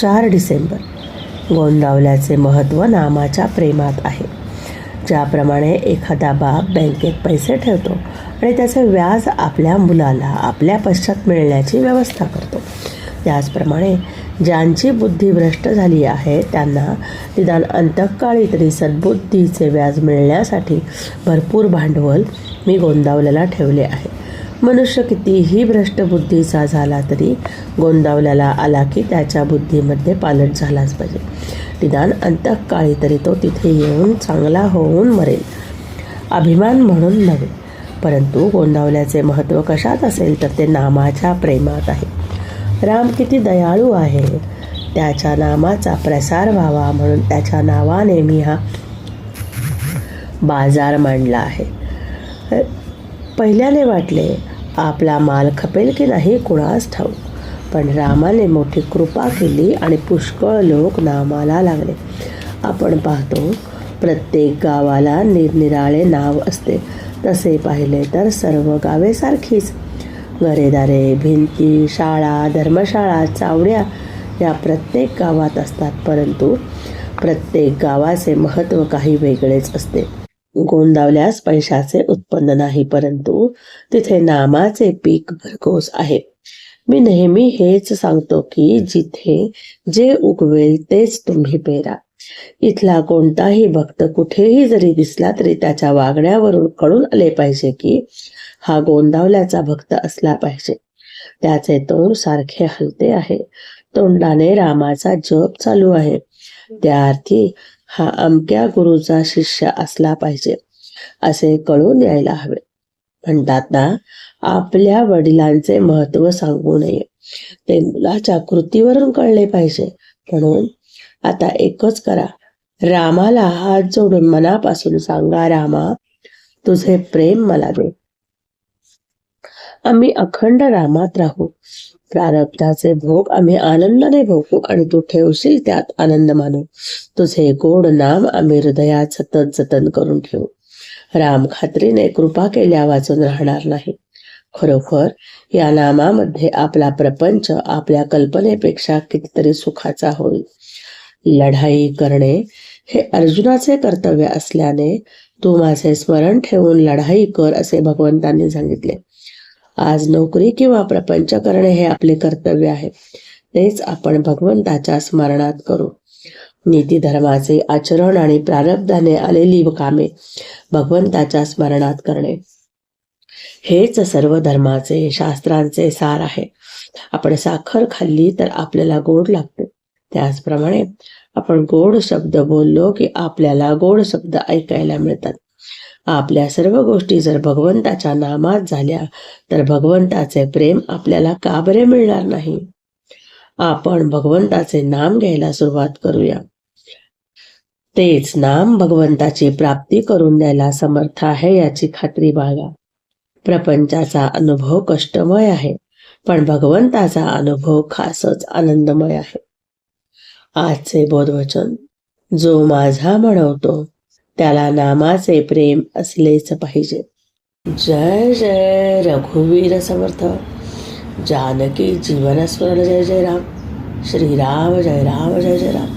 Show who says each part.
Speaker 1: चार डिसेंबर. गोंदावल्याचे महत्त्व नामाच्या प्रेमात आहे. ज्याप्रमाणे एखादा बाप बँकेत पैसे ठेवतो आणि त्याचे व्याज आपल्या मुलाला आपल्या पश्चात मिळण्याची व्यवस्था करतो. त्याचप्रमाणे ज्यांची बुद्धी भ्रष्ट झाली आहे त्यांना निदान अंतकाळी तरी सद्बुद्धीचे व्याज मिळण्यासाठी भरपूर भांडवल मी गोंदावल्याला ठेवले आहे. मनुष्य कितीही भ्रष्ट बुद्धीचा झाला तरी गोंदावल्याला आला की त्याच्या बुद्धीमध्ये पालट झालाच पाहिजे. निदान अंतकाळी तरी तो तिथे येऊन चांगला होऊन मरेल. अभिमान म्हणून नव्हे परंतु गोंदावल्याचे महत्त्व कशात असेल तर ते नामाच्या प्रेमात आहे. राम किती दयाळू आहे. त्याच्या नामाचा प्रसार व्हावा म्हणून त्याच्या नावाने मी हा बाजार मांडला आहे. पहिल्याने वाटले आपला माल खपेल की नाही कुणास ठाऊक. पण रामाने मोठी कृपा केली आणि पुष्कळ लोक नामाला लागले. आपण पाहतो प्रत्येक गावाला निरनिराळे नाव असते. तसे पाहिले तर सर्व गावे सारखीच. घरेदारे भिंती शाळा धर्मशाळा चावड्या या प्रत्येक गावात असतात. परंतु प्रत्येक गावाचे महत्त्व काही वेगळेच असते. गोंदावल्यास पैशाचे उत्पन्न नाही परंतु तिथे नामाचे पीक भरघोस आहे. मी नेहमी हेच सांगतो की जिथे जे उगवेल तेच तुम्ही पेरा. इथला कोणताही भक्त कुठेही जरी दिसला तरी त्याच्या वागण्यावरून कळून आले पाहिजे की हा गोंदावल्याचा भक्त असला पाहिजे. त्याचे तोंड सारखे हलते आहे. तोंडाने रामाचा जप चालू आहे. त्या अर्थी हा अमक्या गुरुचा शिष्य असला पाहिजे असे कळून यायला हवे. म्हणतात ना आपल्या वडिलांचे महत्त्व सांगू नये. ते मुलाच्या कृतीवरून कळले पाहिजे. म्हणून आता एकच करा. रामाला हात जोडून मनापासून सांगा रामा तुझे प्रेम मला दे. आम्ही अखंड रामात राहू. प्रारब्धाचे भोग आम्ही आनंदाने भोगू आणि तू ठेवशील त्यात आनंद मानू. तुझे गोड नाम आम्ही हृदयात सतत जतन करून ठेवू. राम खात्रीने कृपा केल्या वाचून राहणार नाही. खरोखर या नामामध्ये आपला प्रपंच आपल्या कल्पनेपेक्षा कितीतरी सुखाचा होईल. लढाई करणे हे अर्जुनाचे कर्तव्य असल्याने तू माझे स्मरण ठेवून लढाई कर असे भगवंतांनी सांगितले. आज नोकरी किंवा प्रपंच करणे हे आपले कर्तव्य आहे. तेच आपण भगवंताच्या स्मरणात करू. नीती धर्माचे आचरण आणि प्रारब्धाने आलेली कामे भगवंताच्या स्मरणात करणे. हेच सर्व धर्माचे शास्त्रांचे सार आहे. आपण साखर खाल्ली तर आपल्याला गोड लागते. त्याचप्रमाणे आपण गोड शब्द बोललो की आपल्याला गोड शब्द ऐकायला मिळतात. आपल्या सर्व गोष्टी जर भगवंताच्या नामात झाल्या तर भगवंताचे प्रेम आपल्याला का बरे मिळणार नाही? आपण भगवंताचे नाम घ्यायला सुरुवात करूया. तेच नाम भगवंताची प्राप्ती करून द्यायला समर्थ आहे याची खात्री बाळगा. प्रपंचाचा अनुभव कष्टमय आहे पण भगवंताचा अनुभव खासच आनंदमय आहे. आजचे बोधवचन जो माझा म्हणवतो त्याला नामाचे प्रेम असलेच पाहिजे. जय जय रघुवीर समर्थ. जानकी जीवन स्मरण जय जय राम. श्रीराम जय राम जय जय राम.